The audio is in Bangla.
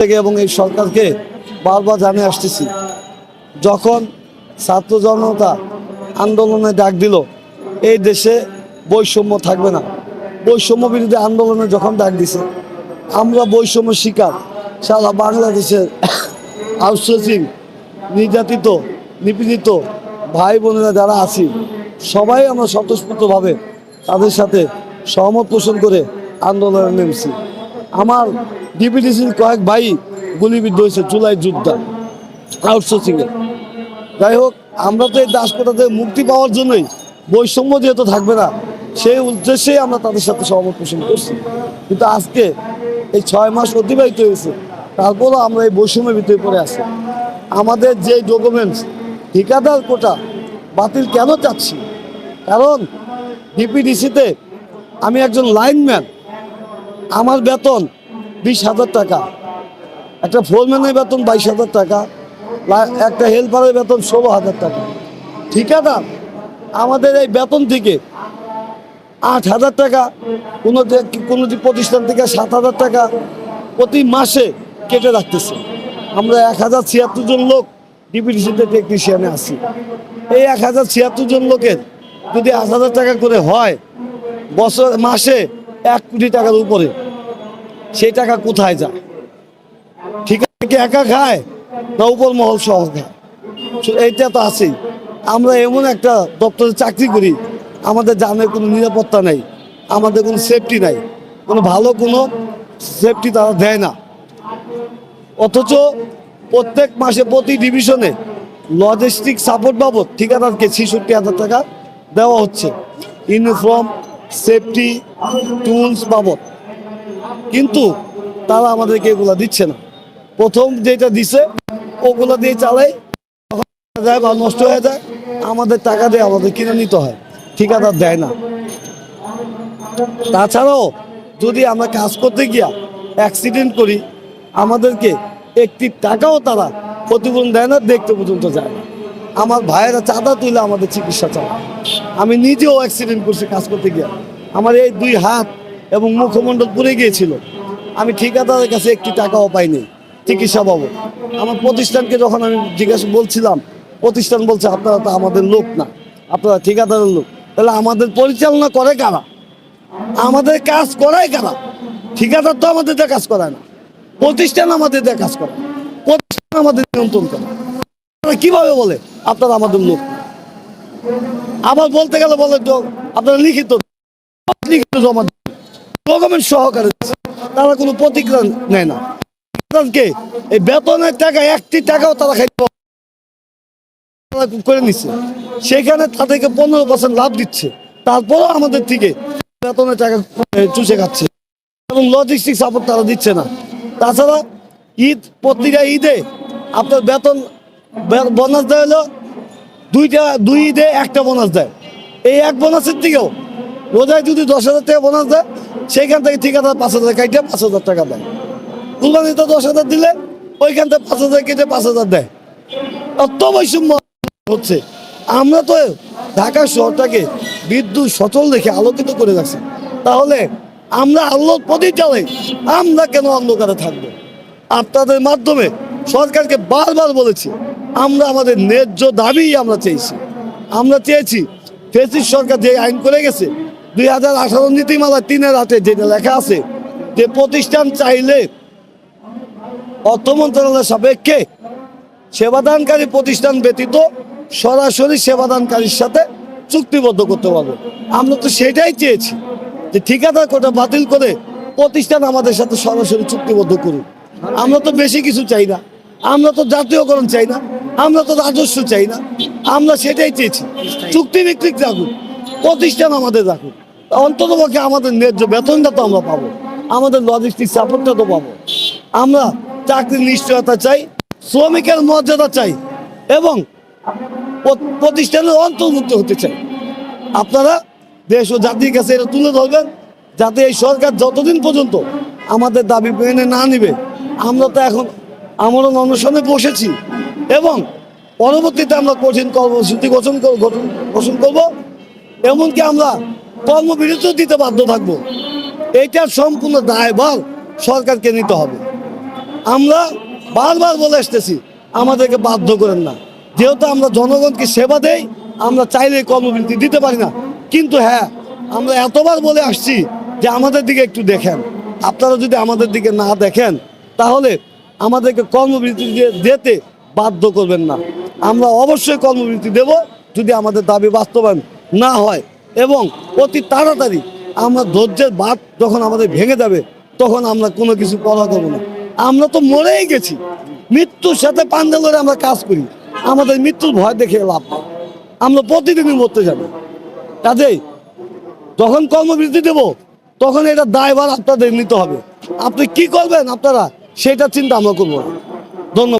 থেকে এবং এই সরকারকে বারবার জানিয়ে আসতেছি, যখন ছাত্র জনতা আন্দোলনে ডাক দিল, এই দেশে বৈষম্য থাকবে না। বৈষম্য বিরোধী আন্দোলনে যখন ডাক দিছে, আমরা বৈষম্য শিকার। সারা বাংলাদেশের আউটসোর্সিং, নির্যাতিত, নিপীড়িত ভাই বোনেরা যারা আছি, সবাই আমরা স্বতঃস্ফূর্তভাবে তাদের সাথে সহমত পোষণ করে আন্দোলনে নেমেছি। আমার ডিপিডিসির কয়েক ভাই গুলিবিদ্ধ হয়েছে জুলাই যুদ্ধা, আউটসোর্সিংয়ে। যাই হোক, আমরা তো এই দাসপোতা থেকে মুক্তি পাওয়ার জন্যই বৈষম্য যেহেতু থাকবে না, সেই উদ্দেশ্যেই আমরা তাদের সাথে সহমত পোষণ করছি। কিন্তু আজকে এই ছয় মাস অতিবাহিত হয়েছে, তারপরও আমরা এই বৈষম্যের ভিতরে পড়ে আছি। আমাদের যে ডকুমেন্টস ঠিকাদার কোটা বাতিল কেন চাচ্ছি? কারণ ডিপিডিসিতে আমি একজন লাইনম্যান আমার বেতন বিশ হাজার টাকা। একটা ফোরম্যানের বেতন বাইশ হাজার টাকা একটা হেল্পারের বেতন ষোলো হাজার টাকা। ঠিকাদার, আমাদের এই বেতন থেকে আট হাজার টাকা, কোনো কোনো প্রতিষ্ঠান থেকে সাত হাজার টাকা প্রতি মাসে কেটে রাখতেছে। আমরা এক হাজার ছিয়াত্তর জন লোক ডিপিডিসিতে টেকনিশিয়ানে আছি। এই এক হাজার ছিয়াত্তর জন লোকের যদি আট হাজার টাকা করে হয়, বছর, মাসে এক কোটি টাকার উপরে। সেই টাকা কোথায় যায়? ঠিক আছে একা খায় না উপর মহল সহ খায়? এইটা তো আছেই। আমরা এমন একটা দপ্তরে চাকরি করি, আমাদের জানের কোনো নিরাপত্তা নেই, আমাদের কোনো সেফটি নাই, কোনো ভালো কোনো সেফটি তারা দেয় না। অথচ প্রত্যেক মাসে প্রতি ডিভিশনে লজিস্টিক সাপোর্ট বাবদ ঠিকাদারকে ছেষট্টি হাজার টাকা দেওয়া হচ্ছে। ইউনিফর্ম সেফটি টুলস বাবদ। কিন্তু তারা আমাদেরকে এগুলা দিচ্ছে না। প্রথম যেটা দিছে, ওগুলো দিয়ে চালাই যায় বা নষ্ট হয়ে যায়, আমাদের টাকা দিয়ে আমাদের কিনে নিতে হয়। ঠিকাদার দেয় না। তাছাড়াও যদি আমরা কাজ করতে গিয়া অ্যাক্সিডেন্ট করি, আমাদেরকে একটি টাকাও তারা ক্ষতিপূরণ দেয় না, দেখতে পর্যন্ত যায় না। আমার ভাইয়েরা চাঁদা তুলে আমাদের চিকিৎসা চালায়। আমি নিজেও অ্যাক্সিডেন্ট করছি কাজ করতে গিয়া। আমার এই দুই হাত এবং মুখমণ্ডল পুড়ে গিয়েছিল। আমি ঠিকাদারের কাছে একটি টাকাও পাইনি, চিকিৎসা পাবো আমার প্রতিষ্ঠানকে যখন আমি জিজ্ঞাসা বলছিলাম, প্রতিষ্ঠান বলছে, আপনারা তো আমাদের লোক না, আপনারা ঠিকাদারের লোক। তাহলে আমাদের পরিচালনা করে কারা? আমাদের কাজ করায় কারা? ঠিকাদার তো আমাদের দিয়ে কাজ করায় না। প্রতিষ্ঠান আমাদের দিয়ে কাজ করে প্রতিষ্ঠান আমাদের নিয়ন্ত্রণ করে। আপনারা কীভাবে বলে, আপনারা আমাদের লোক আবার বলতে গেলে বলে তো আপনারা লিখিত লিখিত জমা ডকুমেন্ট সহকারে তারা কোনো প্রতিক্রিয়া নেয় না। তাদেরকে এই বেতনের টাকা, একটি টাকাও তারা। তারা করে নিচ্ছে সেখানে তাদেরকে পনেরো পার্সেন্ট লাভ দিচ্ছে। তারপরও আমাদের থেকে বেতনের টাকা চুষে খাচ্ছে। এবং লজিস্টিক সাপোর্ট তারা দিচ্ছে না। তাছাড়া ঈদ পত্রিকা ঈদে আপনার বেতন বোনাস দেয় হলো দুইটা, দুই ঈদে একটা বোনাস দেয়। এই এক বোনাসের দিকেও রোজায় যদি দশ হাজার টাকা বোনাস দেয়, সেইখান থেকে ঠিকাদার পাঁচ হাজার কাইটে পাঁচ হাজার টাকা দেয়। কুরবানিতে দশ হাজার দিলে, ওইখান থেকে পাঁচ হাজার কেটে পাঁচ হাজার দেয়। অত বৈষম্য হচ্ছে। আমরা তো ঢাকা শহরটাকে বিদ্যুৎ সচল রেখে আলোকিত করে রাখছি। তাহলে আমরা আলোর প্রদীপ জ্বালাই, আমরা কেন অন্ধকারে থাকব? আপনাদের মাধ্যমে সরকারকে বারবার বলেছি, আমরা আমাদের ন্যায্য দাবি আমরা চেয়েছি। আমরা চেয়েছি, ফেসিস সরকার যে আইন করে গেছে দুই হাজার আঠারো নীতিমালা তিনের হাতে যেটা লেখা আছে যে প্রতিষ্ঠান চাইলে অর্থ মন্ত্রণালয়ের সাপেক্ষে সেবাদানকারী প্রতিষ্ঠান ব্যতীত সরাসরি সেবাদানকারীর সাথে চুক্তিবদ্ধ করতে পারব। আমরা তো সেটাই চেয়েছি যে ঠিকাদার কোটা বাতিল করে প্রতিষ্ঠান আমাদের সাথে সরাসরি চুক্তিবদ্ধ করুক। আমরা তো বেশি কিছু চাই না। আমরা তো জাতীয়করণ চাই না। আমরা তো রাজস্ব চাই না। আমরা সেটাই চেয়েছি। চুক্তি বিক্রি রাখুক। প্রতিষ্ঠান আমাদের রাখুক। অন্তত পক্ষে আমাদের ন্যায্য বেতনটা তো আমরা পাবো। আমাদের লজিস্টিক সাপোর্টটা তো পাবো। আমরা চাকরির নিশ্চয়তা চাই, শ্রমিকের মর্যাদা চাই এবং প্র- প্রতিষ্ঠানের অন্তর্ভুক্ত হতে চাই। আপনারা দেশ ও জাতির কাছে এটা তুলে ধরবেন, যাতে এই সরকার যতদিন পর্যন্ত আমাদের দাবি মেনে না নিবে, আমরা তো এখন আমরণ অনশনে বসেছি এবং পরবর্তীতে আমরা কঠিন কর্মসূচি গঠন কর- গঠন ঘোষণ করব। এমনকি আমরা কর্মবিরতিও দিতে বাধ্য থাকব। এইটার সম্পূর্ণ দায়ভার সরকারকে নিতে হবে। আমরা বারবার বলে আসতেছি, আমাদেরকে বাধ্য করেন না। যেহেতু আমরা জনগণকে সেবা দেই, আমরা চাইলে কর্মবৃত্তি দিতে পারি না। কিন্তু হ্যাঁ আমরা এতবার বলে আসছি যে আমাদের দিকে একটু দেখেন। আপনারা যদি আমাদের দিকে না দেখেন, তাহলে আমাদেরকে কর্মবৃত্তি দিতে বাধ্য করবেন না। আমরা অবশ্যই কর্মবৃত্তি দেব যদি আমাদের দাবি বাস্তবায়ন না হয়। এবং অতি তাড়াতাড়ি আমরা ধৈর্যের বাদ যখন আমাদের ভেঙে যাবে, তখন আমরা কোনো কিছু করা করব না। আমরা তো মরেই গেছি। মৃত্যুর সাথে পাঞ্জা করে আমরা কাজ করি। আমাদের মৃত্যুর ভয় দেখে লাভ আমরা প্রতিদিনই মরতে যাব। কাজেই যখন কর্মবৃদ্ধি দেব, তখন এটা দায়ভার আপনাদের নিতে হবে। আপনি কি করবেন আপনারা, সেটা চিন্তা আমরা করব না। ধন্যবাদ।